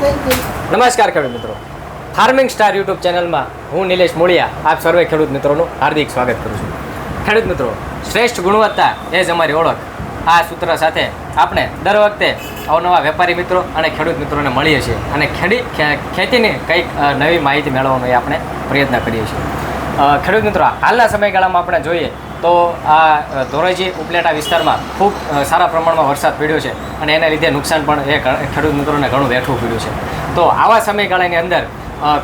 નમસ્કાર ખેડૂત મિત્રો. ફાર્મિંગ સ્ટાર યુટ્યુબ ચેનલમાં હું નિલેશ મોળિયા, આપ સર્વે ખેડૂત મિત્રોનું હાર્દિક સ્વાગત કરું છું. ખેડૂત મિત્રો, શ્રેષ્ઠ ગુણવત્તા એ જ અમારી ઓળખ. આ સૂત્ર સાથે આપણે દર વખતે અવનવા વેપારી મિત્રો અને ખેડૂત મિત્રોને મળીએ છીએ અને ખેડી ખેતીની કંઈક નવી માહિતી મેળવવાનો એ આપણે પ્રયત્ન કરીએ છીએ. ખેડૂત મિત્રો, હાલના સમયગાળામાં આપણે જોઈએ તો આ ધોરાજી ઉપલેટા વિસ્તારમાં ખૂબ સારા પ્રમાણમાં વરસાદ પડ્યો છે અને એના લીધે નુકસાન પણ એ ખેડૂત મિત્રોને ઘણું વેઠવું પડ્યું છે. તો આવા સમયગાળાની અંદર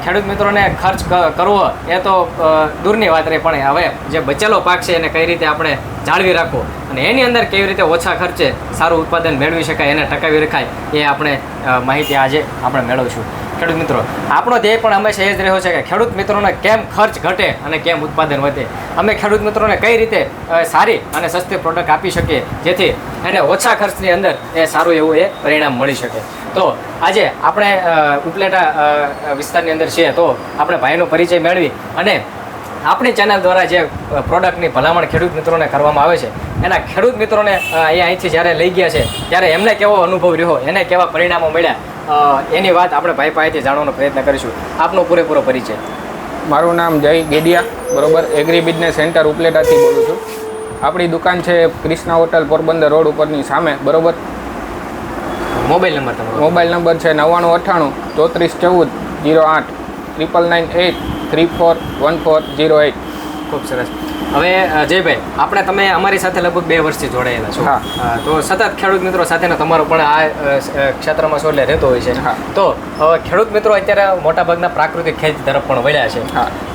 ખેડૂત મિત્રોને ખર્ચ કરવો એ તો દૂરની વાત રહી, પણ હવે જે બચેલો પાક છે એને કઈ રીતે આપણે જાળવી રાખવો? અને એની અંદર કેવી રીતે ઓછા ખર્ચે સારું ઉત્પાદન મેળવી શકાય, એને ટકાવી રખાય, એ આપણે માહિતી આજે આપણે મેળવશું. ખેડૂત મિત્રો, આપણો ધ્યેય પણ હંમેશા એ જ રહ્યો છે કે ખેડૂત મિત્રોને કેમ ખર્ચ ઘટે અને કેમ ઉત્પાદન વધે? અમે ખેડૂત મિત્રોને કઈ રીતે સારી અને સસ્તી પ્રોડક્ટ આપી શકીએ જેથી એને ઓછા ખર્ચની અંદર એ સારું એવું એ પરિણામ મળી શકે? તો આજે આપણે ઉપલેટા વિસ્તારની અંદર છીએ તો આપણે ભાઈનો પરિચય મેળવી અને આપણી ચેનલ દ્વારા જે પ્રોડક્ટની ભલામણ ખેડૂત મિત્રોને કરવામાં આવે છે, એના ખેડૂત મિત્રોને અહીંયા અહીંથી જ્યારે લઈ ગયા છે, ત્યારે એમને કેવો અનુભવ રહ્યો, એને કેવા પરિણામો મળ્યા એની વાત આપણે ભાઈ પાસેથી જાણવાનો પ્રયત્ન કરીશું. આપનો પૂરેપૂરો પરિચય. મારું નામ જય ગેડિયા, બરોબર એગ્રી બિઝનેસ સેન્ટર ઉપલેટાથી બોલું છું. આપણી દુકાન છે ક્રિષ્ના હોટલ પોરબંદર રોડ ઉપરની સામે, બરોબર. મોબાઈલ નંબર તમારો મોબાઈલ નંબર છે નવ્વાણું અઠ્ઠાણું ચોત્રીસ ચૌદ જીરો આઠ triple nine eight three four one four zero eight ખૂબ સરસ હવે જયભાઈ આપણે તમે અમારી સાથે લગભગ બે વર્ષથી જોડાયેલા છો હા. તો સતત ખેડૂત મિત્રો સાથેનો તમારો પણ આ ક્ષેત્રમાં છો એટલે રહેતો હોય છે હા. તો ખેડૂત મિત્રો અત્યારે મોટાભાગના પ્રાકૃતિક ખેતી તરફ પણ વળ્યા છે.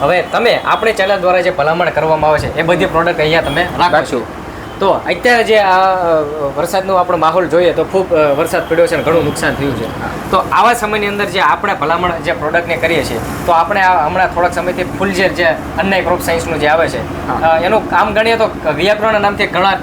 હવે તમે આપણી ચેનલ દ્વારા જે ભલામણ કરવામાં આવે છે એ બધી પ્રોડક્ટ અહીંયા તમે રાખો છો. તો અત્યારે જે આ વરસાદનો આપણો માહોલ જોઈએ તો ખૂબ વરસાદ પડ્યો છે અને ઘણું નુકસાન થયું છે. તો આવા સમયની અંદર જે આપણે ભલામણ જે પ્રોડક્ટને કરીએ છીએ તો આપણે આ હમણાં થોડાક સમયથી ફૂલઝેર જે અન્ય ક્રોપ સાયન્સનું જે આવે છે એનું કામ ગણીએ તો વિયાગ્રોના નામથી ઘણા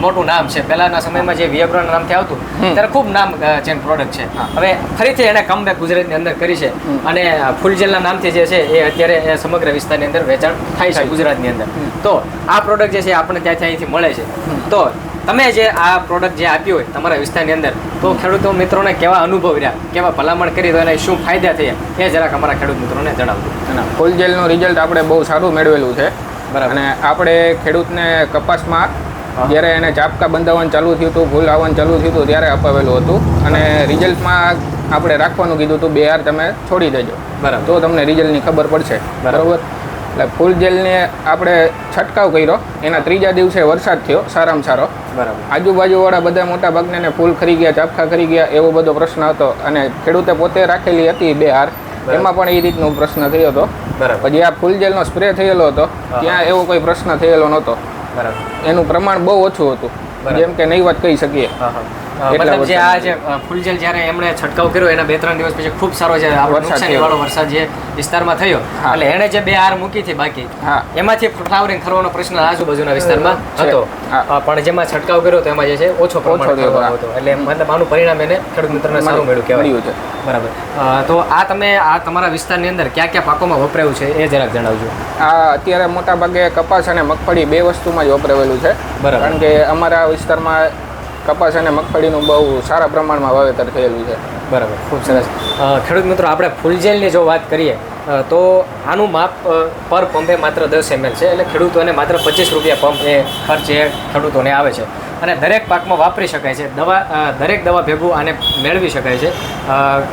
મોટું નામ છે. પહેલાના સમયમાં જે વિયાગ્રોના નામથી આવતું. ત્યારે ખૂબ નામ અ, પ્રોડક્ટ છે. હવે ફરીથી એને કમબેક ગુજરાતની અંદર કરી છે અને ફૂલજેલના નામથી જે છે એ અત્યારે સમગ્ર વિસ્તારની અંદર વેચાણ થાય છે ગુજરાતની અંદર. તો આ પ્રોડક્ટ જે છે આપણે ત્યાંથી અહીંથી મળે છે. તો તમે જે આ પ્રોડક્ટ જે આપ્યું હોય તમારા વિસ્તારની અંદર તો ખેડૂતો મિત્રોને કેવા અનુભવ રહ્યા? કેવા ભલામણ કરી એને શું ફાયદા થયા? એ જરાક અમારા ખેડૂત મિત્રોને જણાવજો. અને ફૂલ જેલનું રિઝલ્ટ આપણે બહુ સારું મેળવેલું છે. બરાબર. અને આપણે ખેડૂતને કપાસમાં જ્યારે એને ચાપકા બંધાવવાનું ચાલુ થયું હતું ભૂલ આવવાનું ચાલુ થયું હતું ત્યારે અપાવેલું હતું. અને રિઝલ્ટમાં આપણે રાખવાનું કીધું હતું બે હાર તમે છોડી દેજો. બરાબર. તો તમને રિઝલ્ટની ખબર પડશે. બરાબર. એટલે ફૂલ જેલને આપણે છંટકાવ કર્યો. એના ત્રીજા દિવસે વરસાદ થયો સારામાં સારો. બરાબર. આજુબાજુવાળા બધા મોટા ભાગને ફૂલ ખરી ગયા ચાપખા ખરી ગયા એવો બધો પ્રશ્ન હતો. અને ખેડૂતે પોતે રાખેલી હતી બે હાર. એમાં પણ એ રીતનો પ્રશ્ન થયો હતો. બરાબર. પછી આ ફૂલ જેલનો સ્પ્રે થયેલો હતો. ત્યાં એવો કોઈ પ્રશ્ન થયેલો નહોતો. બરાબર. એનું પ્રમાણ બહુ ઓછું હતું. જેમ કે નહીં વાત કહી શકીએ. મતલબ જે આ જે ફૂલજેલ જ્યારે એમણે છંટકાવ કર્યો એના બે ત્રણ દિવસ પછી ખૂબ સારો છે નુકસાની વાળો વરસાદ જે વિસ્તારમાં થયો. એટલે એણે જે બે આર મૂકી હતી બાકી એમાંથી ફ્લાવરિંગ કરવાનો પ્રશ્ન આજુબાજુના વિસ્તારમાં હતો. પણ જેમાં છંટકાવ કર્યો તો એમાં જે છે ઓછો પ્રમાણ ઓછો થયો, થવાનો હા. હતો. એટલે મતલબ આનું પરિણામ એને ખેડૂત મિત્રને સારું મળ્યું કહેવાય. છે. બરાબર. તો આ તમે આ તમારા વિસ્તારની અંદર ક્યાં ક્યાં પાકોમાં વપરાયું છે એ જરાક જણાવજો. આ અત્યારે મોટા ભાગે કપાસ અને મગફળી બે વસ્તુમાં જ વપરાયેલું છે. બરાબર. કારણ કે અમારા વિસ્તારમાં કપાસ અને મગફળીનું બહુ સારા પ્રમાણમાં વાવેતર થયેલું છે. બરાબર, ખૂબ સરસ. ખેડૂત મિત્રો, આપણે ફૂલજેલની જો વાત કરીએ તો આનું માપ પર પંપે માત્ર દસ એમએલ છે એટલે ખેડૂતોને માત્ર પચીસ રૂપિયા પંપ એ ખર્ચ ખેડૂતોને આવે છે. અને દરેક પાકમાં વાપરી શકાય છે. દવા દરેક દવા ભેગું આને મેળવી શકાય છે.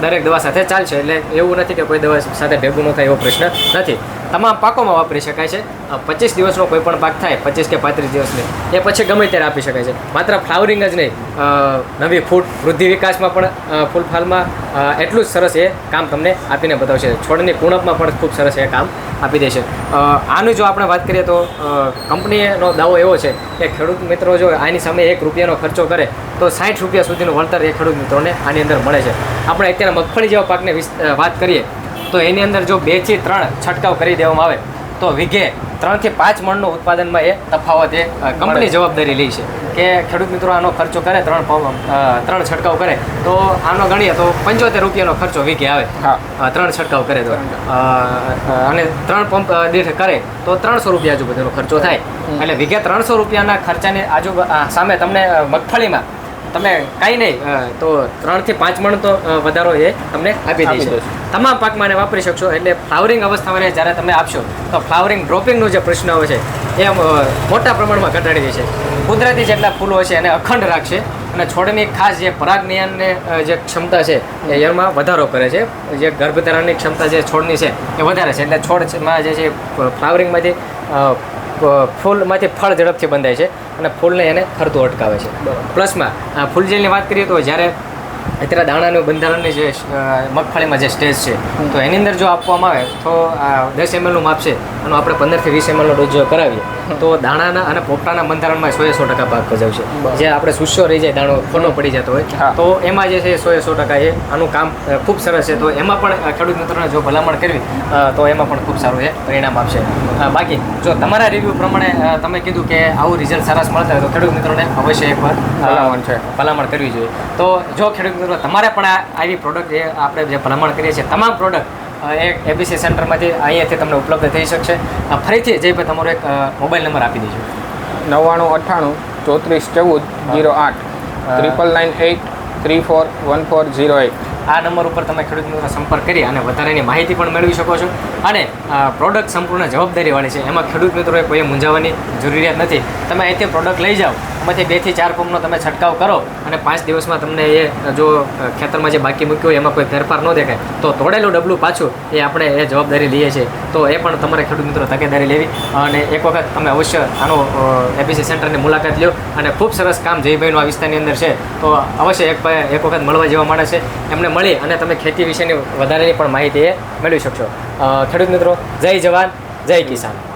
દરેક દવા સાથે ચાલશે એટલે એવું નથી કે કોઈ દવા સાથે ભેગું ન થાય એવો પ્રશ્ન નથી. તમામ પાકોમાં વાપરી શકાય છે. પચીસ દિવસનો કોઈ પણ પાક થાય, પચીસ કે પાંત્રીસ દિવસની, એ પછી ગમે ત્યારે આપી શકાય છે. માત્ર ફ્લાવરિંગ જ નહીં નવી ફૂટ, વૃદ્ધિ વિકાસમાં પણ ફૂલફાલમાં એટલું જ સરસ એ કામ તમને આપીને બતાવશે. છોડની કુણપમાં પણ ખૂબ સરસ એ કામ આપી દેશે આની આનું જો આપણે વાત કરીએ તો કંપનીનો દાવો એવો છે કે ખેડૂત મિત્રો જો આની સામે એક રૂપિયાનો ખર્ચો કરે તો સાઠ રૂપિયા સુધીનું વળતર એ ખેડૂત મિત્રોને આની અંદર મળે છે. આપણે અત્યારે મગફળી જેવા પાકને વાત કરીએ તો એની અંદર જો બેથી ત્રણ છંટકાવ કરી દેવામાં આવે તો વીઘે ત્રણથી પાંચ મણનું ઉત્પાદનમાં એ તફાવત એ કંપની જવાબદારી લે છે. કે ખેડૂત મિત્રો આનો ખર્ચો કરે ત્રણ ત્રણ છંટકાવ કરે તો આનો ગણીએ તો પંચોતેર રૂપિયાનો ખર્ચો વીઘે આવે. હા. ત્રણ છંટકાવ કરે તો. અને ત્રણ પંપ દીઠ કરે તો ત્રણસો રૂપિયા આજુબાજુનો ખર્ચો થાય. એટલે વીઘે ત્રણસો રૂપિયાના ખર્ચાની આજુ સામે તમને મગફળીમાં તમે કાંઈ નહીં તો ત્રણથી પાંચ મણ તો વધારો એ તમને આપી દઈશું. તમામ પાકમાં એને વાપરી શકશો એટલે ફ્લાવરિંગ અવસ્થામાં જ્યારે તમે આપશો તો ફ્લાવરિંગ ડ્રોપિંગનો જે પ્રશ્ન હોય છે એ મોટા પ્રમાણમાં ઘટાડી દેશે કુદરતી જેટલા ફૂલો છે એને અખંડ રાખશે અને છોડની ખાસ જે પરાગનયનને જે ક્ષમતા છે એ એમાં વધારો કરે છે. જે ગર્ભધારણની ક્ષમતા જે છોડની છે એ વધારે છે. એટલે છોડમાં જે છે ફ્લાવરિંગમાંથી ફૂલમાંથી ફળ ઝડપથી બંધાય છે. અને ફૂલને એને ખરતું અટકાવે છે. પ્લસમાં ફૂલ ફૂલજેલની વાત કરીએ તો જ્યારે અત્યારે દાણાનું બંધારણની જે મગફળીમાં જે સ્ટેજ છે તો એની અંદર જો આપવામાં આવે તો આ દસ એમએલનું માપ છે અને આપણે પંદરથી વીસ એમએલનો ડોઝ જો કરાવીએ તો દાણાના અને પોપટાના બંધારણમાં સો એ સો ટકા પાક ભજવશે જે આપણે સુસ્યો રહી જાય દાણો ખોટો પડી જતો હોય તો એમાં જે છે સો એ સો ટકા એ આનું કામ ખૂબ સરસ છે. તો એમાં પણ ખેડૂત મિત્રોને જો ભલામણ કરવી તો એમાં પણ ખૂબ સારું એ પરિણામ આપશે. બાકી જો તમારા રિવ્યૂ પ્રમાણે તમે કીધું કે આવું રિઝલ્ટ સરસ મળતા હોય તો ખેડૂત મિત્રોને અવશ્ય એકવાર ભલામણ છે. ભલામણ કરવી જોઈએ. તો જો ખેડૂત મિત્રો તમારે પણ આ આવી પ્રોડક્ટ જે આપણે જે ભલામણ કરીએ છીએ તમામ પ્રોડક્ટ એક એબીસી સેન્ટરમાંથી અહીંયાથી તમને ઉપલબ્ધ થઈ શકશે. ફરીથી ફરીથી જયભાઈ તમારો એક મોબાઈલ નંબર આપી દેજો. નવ્વાણું અઠ્ઠાણું ચોત્રીસ ચૌદ જીરો આઠ. Triple nine eight three four one four zero eight આ નંબર ઉપર તમે ખેડૂત મિત્રો સંપર્ક કરી અને વધારાની માહિતી પણ મેળવી શકો છો. અને પ્રોડક્ટ સંપૂર્ણ જવાબદારીવાળી છે. એમાં ખેડૂત મિત્રોએ કોઈ મૂંઝાવાની જરૂરિયાત નથી. તમે અહીંથી પ્રોડક્ટ લઈ જાઓ. એમાંથી બેથી ચાર પંપનો તમે છંટકાવ કરો અને પાંચ દિવસમાં તમને એ, જો ખેતરમાં જે બાકી મૂક્યું હોય એમાં કોઈ ફેરફાર ન દેખાય. તો તોડેલું ડબલું પાછું એ આપણે એ જવાબદારી લઈએ છીએ. તો એ પણ તમારે ખેડૂત મિત્રો તકેદારી લેવી અને એક વખત તમે અવશ્ય આનો એપીસી સેન્ટરની મુલાકાત લ્યો અને ખૂબ સરસ કામ જયભાઈનું આ વિસ્તારની અંદર છે. તો અવશ્ય એક એક વખત મળવા જેવા માણસ છે. એમને મળી અને તમે ખેતી વિશેની વધારેની પણ માહિતી એ મેળવી શકશો. ખેડૂત મિત્રો, જય જવાન, જય કિસાન.